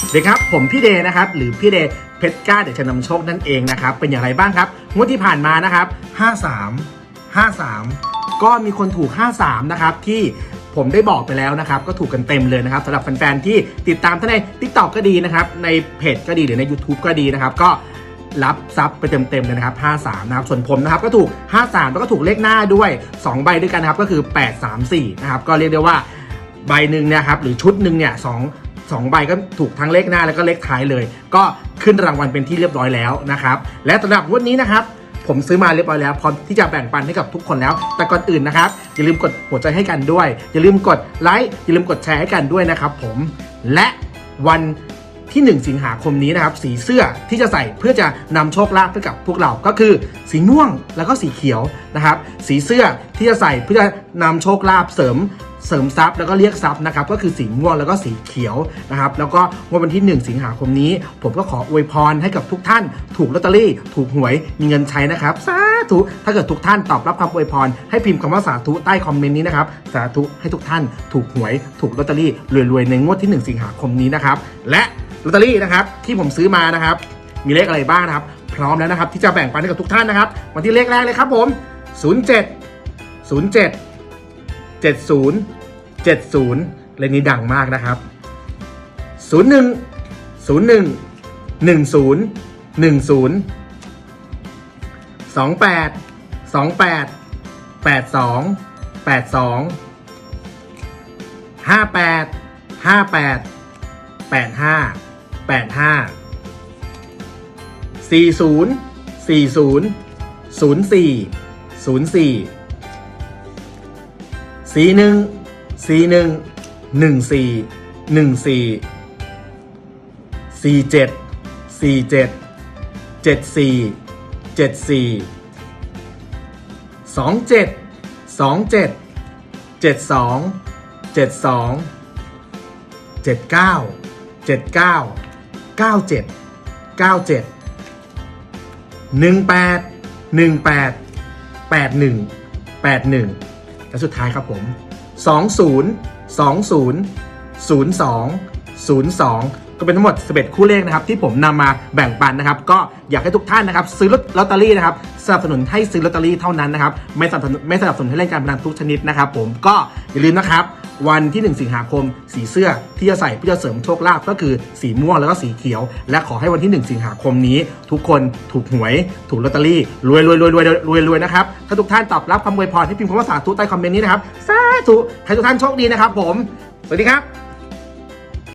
สวัสดีครับผมพี่เดย์นะครับ หรือพี่เดย์เพชรกล้าเดชนำโชคนั่นเองนะครับ เป็นอย่างไรบ้างครับงวดที่ผ่านมานะครับ 53 53 ก็มีคนถูก 53 นะครับ ที่ผมได้บอกไปแล้วนะครับ ก็ถูกกันเต็มเลยนะครับสำหรับแฟนๆที่ติดตามทั้งใน TikTok ก็ดีนะครับ ในเพจก็ดีหรือใน YouTube ก็ดีนะครับ ก็รับทรัพย์ไปเต็มๆเลยนะครับ 53 นะครับ ส่วนผมนะครับก็ถูก 53 แล้วก็ถูกเลขหน้าด้วย 2 ใบด้วยกันนะครับ ก็คือ 834 นะครับ ก็เรียกได้ว่าใบหนึ่งนี่ยครับหรือชุดหนึ่งเนี่ยสอง สองใบก็ถูกทั้งเลขหน้าแล้วก็เลขท้ายเลย ก็ขึ้นรางวัลเป็นที่เรียบร้อยแล้วนะครับ และสำหรับวันนี้นะครับผมซื้อมาเรียบร้อยแล้วพร้อมที่จะแบ่งปันให้กับทุกคนแล้ว แต่ก่อนอื่นนะครับ อย่าลืมกดหัวใจให้กันด้วย อย่าลืมกดไลค์อย่าลืมกดแชร์ให้กันด้วยนะครับผมและวันที่ 1 สิงหาคมนี้นะครับ สีเสื้อที่จะใส่เพื่อจะนำโชคลาภให้กับพวกเราก็คือสีม่วงแล้วก็สีเขียวนะครับ สีเสื้อที่จะใส่เพื่อจะนำโชคลาภเสริม เสริมทรัพย์แล้วก็เรียกทรัพย์นะครับก็คือสีม่วงแล้วก็สีเขียวนะครับแล้วก็วันที่ 1 สิงหาคมนี้ ผมก็ขออวยพรให้กับทุกท่าน ถูกลอตเตอรี่ ถูกหวยมีเงินใช้นะครับสาธุถ้าเกิดทุกท่านตอบรับคำอวยพร ให้พิมพ์คำว่าสาธุใต้คอมเมนต์นี้นะครับสาธุให้ทุกท่าน ถูกหวย ถูกลอตเตอรี่รวยๆในงวดที่ 1 สิงหาคมนี้นะครับและลอตเตอรี่นะครับที่ผมซื้อมานะครับมีเลขอะไรบ้างนะครับ พร้อมแล้วนะครับที่จะแบ่งปันให้กับทุกท่านนะครับมาที่เลขแรกเลยครับผม 07 07 70 70 เลขนี้ดังมากนะครับ 01 01 10 10 28 28 82 82 58 58 85 85 40 40 04 04 สี่หนึ่งสี่หนึ่งหนึ่งสี่หนึ่งสี่สี่เจ็ดสี่เจ็ดเจ็ดสี่เจ็ดสี่สองเจ็ดสองเจ็ดเจ็ดสองเจ็ดสองเจ็ดเก้าเจ็ดเก้าเก้าเจ็ดเก้าเจ็ดหนึ่งแปดหนึ่งแปดแปดหนึ่งแปดหนึ่ง และสุดท้ายครับผม 20 20 02 02 ก็เป็นทั้งหมด 11 คู่เลขนะครับที่ผมนำมาแบ่งปันนะครับ ก็อยากให้ทุกท่านนะครับซื้อลอตเตอรี่นะครับสนับสนุนให้ซื้อลอตเตอรี่เท่านั้นนะครับไม่สนับสนุนไม่สนับสนุนให้เล่นการพนันทุกชนิดนะครับผมก็อย่าลืมนะครับวันที่ 1 สิงหาคม สีเสื้อที่จะใส่เพื่อเสริมโชคลาภก็คือสีม่วงแล้วก็สีเขียว และขอให้วันที่ 1 สิงหาคมนี้ ทุกคนถูกหวย ถูกลอตเตอรี่รวยรวยรวยรวยรวยรวยนะครับ ถ้าทุกท่านตอบรับคำอวยพรให้พิมพ์คำว่าสาธุใต้คอมเมนต์นี้นะครับ สาธุให้ทุกท่านโชคดีนะครับผม สวัสดีครับ